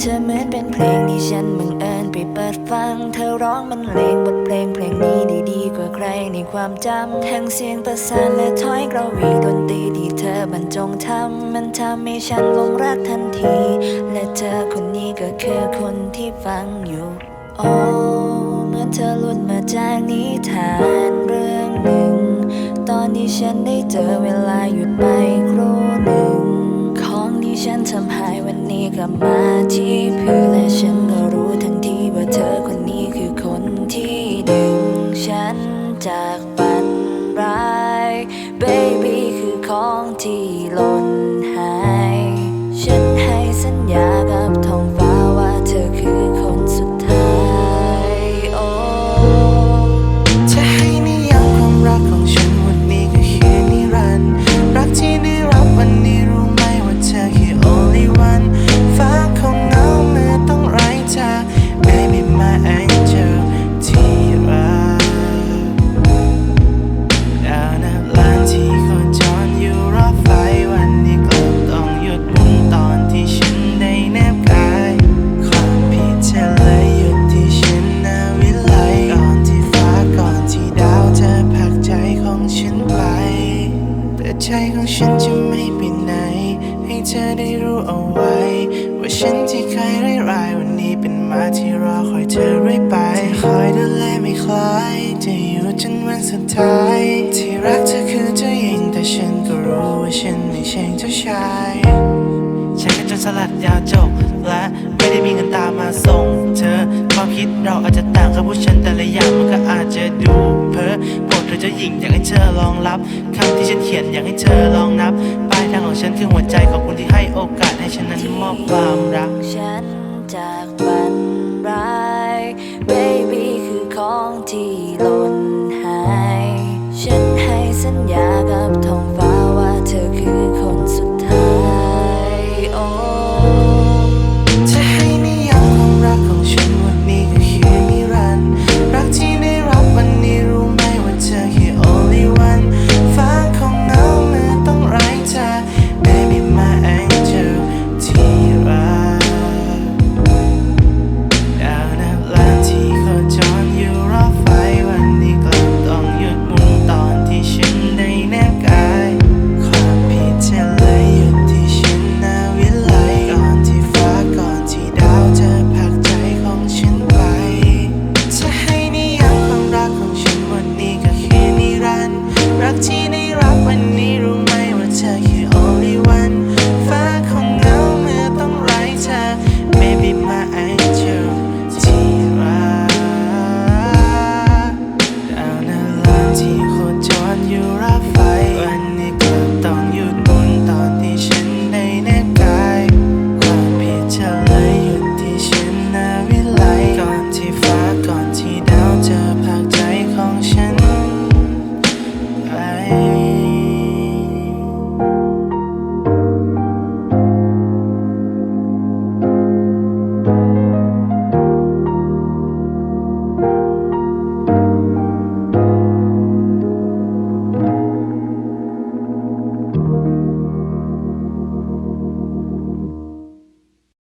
เธอเหมือนเป็นเพลงที่ฉันบังเอิญไปเปิดฟัง เธอร้องมันเลงบทเพลงเพลงนี้ด้ดีกว่าใครในความจำทั้งเสียงประสานและถ้อยกระวีดนตรีที่เธอบรรจงทำมันทำให้ฉันหลงรักทันที และเธอคนนี้ก็คือคนที่ฟังอยู่โอ้เหมือนเธอหลุดมาจากนิทานเรื่องหนึ่ง ตอนที่ฉันได้เจอเวลาหยุดไปครู่หนึ่ง ฉันทำหายวันนี้กลับมาที่พื้นและฉันก็รู้ทันทีว่าเธอคนนี้คือคนที่ดึงฉันจากฝันร้าย baby คือของที่หล่นหาย ฉันให้สัญญา ใจของฉันจะไม่ไปไหน ให้เธอได้รู้เอาไว้ ว่าฉันที่เคยร้ายรายวันนี้เป็นมาที่รอคอยเธอเรื่อยไปคอยดูแลไม่คล้ายจะอยู่จนวันสุดท้าย ที่รักเธอคือเจ้าหญิงแต่ฉันก็รู้ว่าฉันไม่ใช่เจ้าชายฉันก็จนสลัดยาจบและไม่ได้มีเงินตามมาส่ง เธอความคิดเราอาจจะต่างกับผู้ฉันแต่ละอย่างมันก็อาจจะดูเพ้อ หญิงอยากให้เธอลองรับคำที่ฉันเขียนอยากให้เธอลองนับปลายทางของฉันคือหัวใจขอบคุณที่ให้โอกาสให้ฉันนั้นมอบความรัก ฉันจากฝันร้าย baby คือของที่หล่นหาย ฉันให้สัญญากับท้อง maybe my